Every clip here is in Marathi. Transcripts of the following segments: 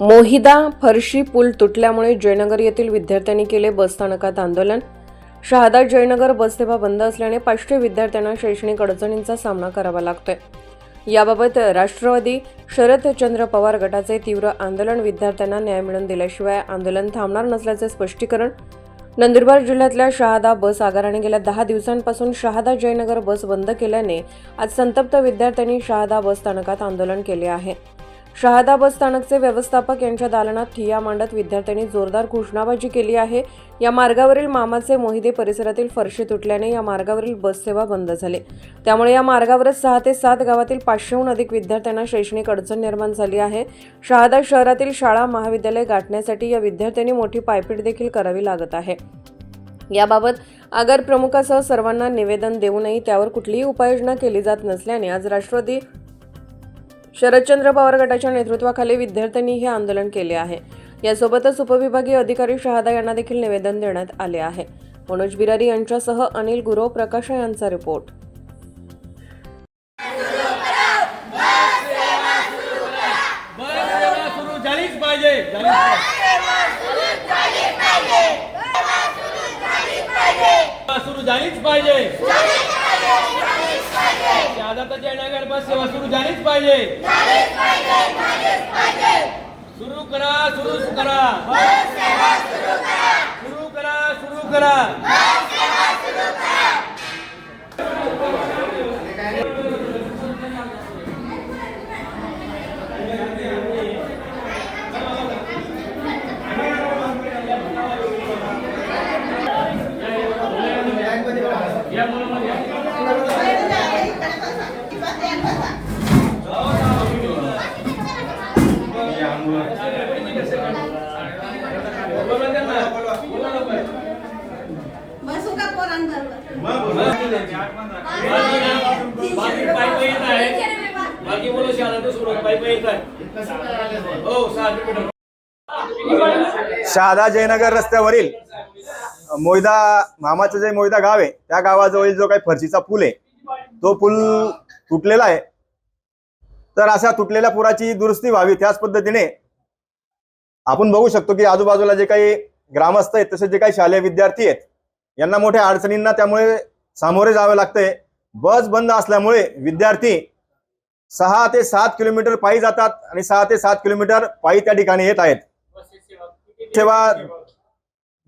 मोहिदा फरशी पूल तुटल्यामुळे जयनगर येथील विद्यार्थ्यांनी केले बसस्थानकात आंदोलन. शहादा जयनगर बससेवा बंद असल्याने पाचशे विद्यार्थ्यांना शैक्षणिक अडचणींचा सामना करावा लागतोय. याबाबत राष्ट्रवादी शरदचंद्र पवार गटाचे तीव्र आंदोलन विद्यार्थ्यांना न्याय मिळवून दिल्याशिवाय आंदोलन थांबणार नसल्याचे स्पष्टीकरण. नंदुरबार जिल्ह्यातल्या शहादा बस आगाराने गेल्या दहा दिवसांपासून शहादा जयनगर बस बंद केल्याने आज संतप्त विद्यार्थ्यांनी शहादा बस स्थानकात आंदोलन केले आहे. शहादा बस स्थानकचे व्यवस्थापक यांच्या दालनात ठिया मांडत विद्यार्थ्यांनी जोरदार घोषणाबाजी केली आहे. या मार्गावरील मामाचे मोहिदे परिसरातील फरशी तुटल्याने या मार्गावरील बससेवा बंद झाली. त्यामुळे या मार्गावरच सहा ते सात गावातील पाचशेहून अधिक विद्यार्थ्यांना शैक्षणिक अडचण निर्माण झाली आहे. शहादा शहरातील शाळा महाविद्यालय गाठण्यासाठी या विद्यार्थ्यांनी मोठी पायपीट देखील करावी लागत आहे. याबाबत आगार प्रमुखासह सर्वांना निवेदन देऊनही त्यावर कुठलीही उपाययोजना केली जात नसल्याने आज राष्ट्रवादी शरदचंद्र पवार गटाच्या नेतृत्वाखाली विद्यार्थ्यांनी हे आंदोलन केले आहे. यासोबतच उपविभागीय अधिकारी शहादा यांना देखील निवेदन देण्यात आले आहे. मनोज बिरारी यांच्यासह अनिल गुरव प्रकाश यांचा रिपोर्ट. सुरू झालीच पाहिजे. शहादाचा जयनगर बस सेवा सुरू झालीच पाहिजे. सुरू करा सुरू करा. सुरू करा. सुरू करा बोला त्यांना. बोला लवकर. बसू का बाकी सुरू पायी येत हो सहा किलोमीटर शहादा जयनगर रस्त्यावरील मोयदा मामाचं जे मोयदा गाव आहे त्या गावाजवळील जो काही फरशीचा पूल आहे तो पूल तुटलेला आहे. तर अशा तुटलेल्या पुराची दुरुस्ती व्हावी त्याच पद्धतीने आपण बघू शकतो की आजूबाजूला जे काही ग्रामस्थ आहेत तसेच जे काही शालेय विद्यार्थी आहेत यांना मोठ्या अडचणींना त्यामुळे सामोरे जावे लागतंय बस बंद असल्यामुळे विद्यार्थी सहा ते सात किलोमीटर पायी जातात आणि सहा ते सात किलोमीटर पायी त्या ठिकाणी येत आहेत. सेवा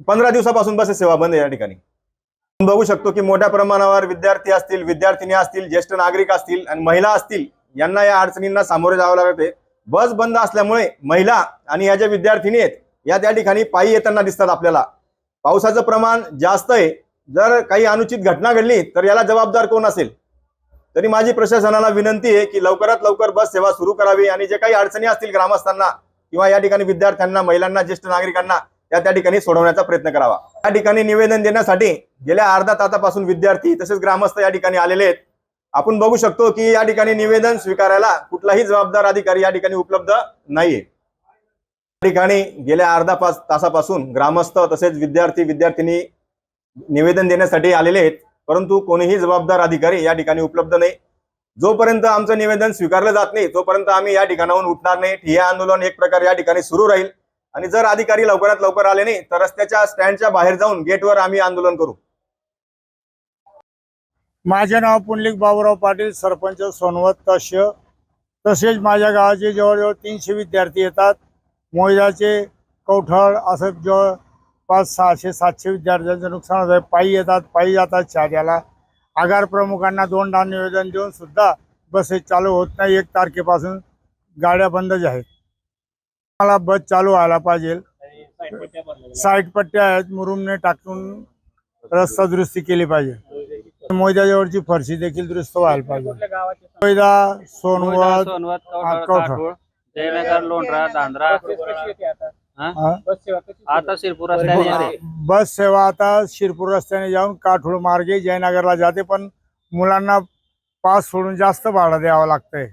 पंधरा दिवसापासून बसेस सेवा बंद या ठिकाणी. आपण बघू शकतो की मोठ्या प्रमाणावर विद्यार्थी असतील विद्यार्थिनी असतील ज्येष्ठ नागरिक असतील आणि महिला असतील यांना या अडचणींना सामोरे जावं लागते. बस बंद असल्यामुळे महिला आणि या ज्या विद्यार्थिनी आहेत या त्या ठिकाणी पायी येताना दिसतात आपल्याला. पावसाचं प्रमाण जास्त आहे. जर काही अनुचित घटना घडली तर याला जबाबदार कोण असेल? तरी माझी प्रशासनाला विनंती आहे की लवकरात लवकर बस सेवा सुरू करावी आणि जे काही अडचणी असतील ग्रामस्थांना किंवा या ठिकाणी विद्यार्थ्यांना महिलांना ज्येष्ठ नागरिकांना त्या त्या ठिकाणी सोडवण्याचा प्रयत्न करावा. या ठिकाणी निवेदन देण्यासाठी गेल्या अर्धा तासापासून विद्यार्थी तसेच ग्रामस्थ या ठिकाणी आलेले आहेत. आपण बघू शकतो की या ठिकाणी निवेदन स्वीकारायला कुठलाही जबाबदार अधिकारी या ठिकाणी उपलब्ध नाहीये. ठिकाणी गेल्या अर्धा पाच तासापासून ग्रामस्थ तसेच विद्यार्थी विद्यार्थिनी निवेदन देण्यासाठी आलेले आहेत. परंतु कोणीही जबाबदार अधिकारी या ठिकाणी उपलब्ध नाही. जोपर्यंत आमचं निवेदन स्वीकारलं जात नाही तोपर्यंत आम्ही या ठिकाणाहून उठणार नाही. ठिय्या आंदोलन एक प्रकारे या ठिकाणी सुरू राहील. आणि जर अधिकारी लवकरात लवकर आले नाही तर रस्त्याच्या स्टँडच्या बाहेर जाऊन गेटवर आम्ही आंदोलन करू. माझे नाव पुंडलिक बाबूराव पाटील सरपंच सोनवत तस्य. तसेच माझ्या गावाचे जवळजवळ तीनशे विद्यार्थी येतात. मोयदाचे कवठळ असं जवळ पाच सहाशे सातशे विद्यार्थ्यांचं नुकसान होत पायी येतात पायी जातात शहाद्याला आगार प्रमुखांना दोनदा निवेदन देऊन सुद्धा बसेस चालू होत नाही. एक तारखेपासून गाड्या बंदच आहेत. मला बस चालू व्हायला पाहिजे. साईड पट्ट्या आहेत. मुरुमने टाकून रस्ता दुरुस्ती केली पाहिजे. मोयदाजवळची फरशी देखील दुरुस्त व्हायला पाहिजे. मोयदा सोनवत कवठाळ जयनगर लोंढरा हा? हा? आता शिरपूर रस्त्याने येते. बस सेवा आता शिरपूर रस्त्याने जाऊन काठोळ मार्गे जयनगरला जाते पण मुलांना पास सोडून जास्त भाडं द्यावं लागतंय